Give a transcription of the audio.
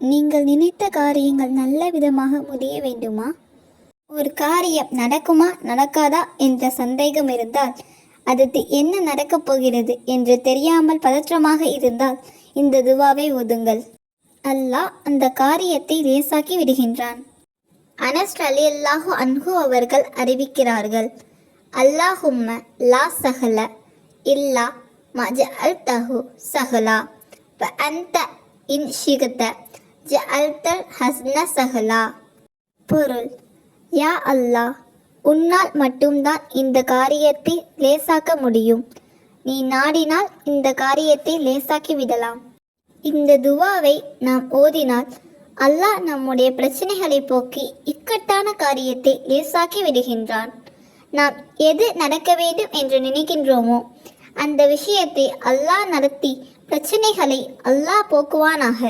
நீங்கள் நினைத்த காரியங்கள் நல்ல விதமாக முடிய வேண்டுமா? ஒரு காரியம் நடக்குமா நடக்காதா என்ற சந்தேகம் இருந்தால் அடுத்து என்ன நடக்கப் போகிறது என்று தெரியாமல் பதற்றமாக இருந்தால் இந்த துவாவை ஒதுங்கள் அல்லாஹ் அந்த காரியத்தை லேசாக்கி விடுகின்றான். அனஸ்ட் அலி அல்லாஹு அன்ஹு அவர்கள் அறிவிக்கிறார்கள் அல்லாஹும்ம லா சஹல இல்லா மஜஅல் தஹு சஹலா அந்த இன் ஷிகத ஜஅல்தல் ஹஸ்ன சஹலா. பொருள் யா அல்லாஹ் உன்னால் மட்டும்தான் இந்த காரியத்தை லேசாக்க முடியும். நீ நாடினால் இந்த காரியத்தை லேசாக்கி விடலாம். இந்த துவாவை நாம் ஓதினால் அல்லாஹ் நம்முடைய பிரச்சனைகளை போக்கி இக்கட்டான காரியத்தை லேசாக்கி விடுகின்றான். நாம் எது நடக்க வேண்டும் என்று நினைக்கின்றோமோ அந்த விஷயத்தை அல்லாஹ் நடத்தி பிரச்சனைகளை அல்லாஹ் போக்குவானாக.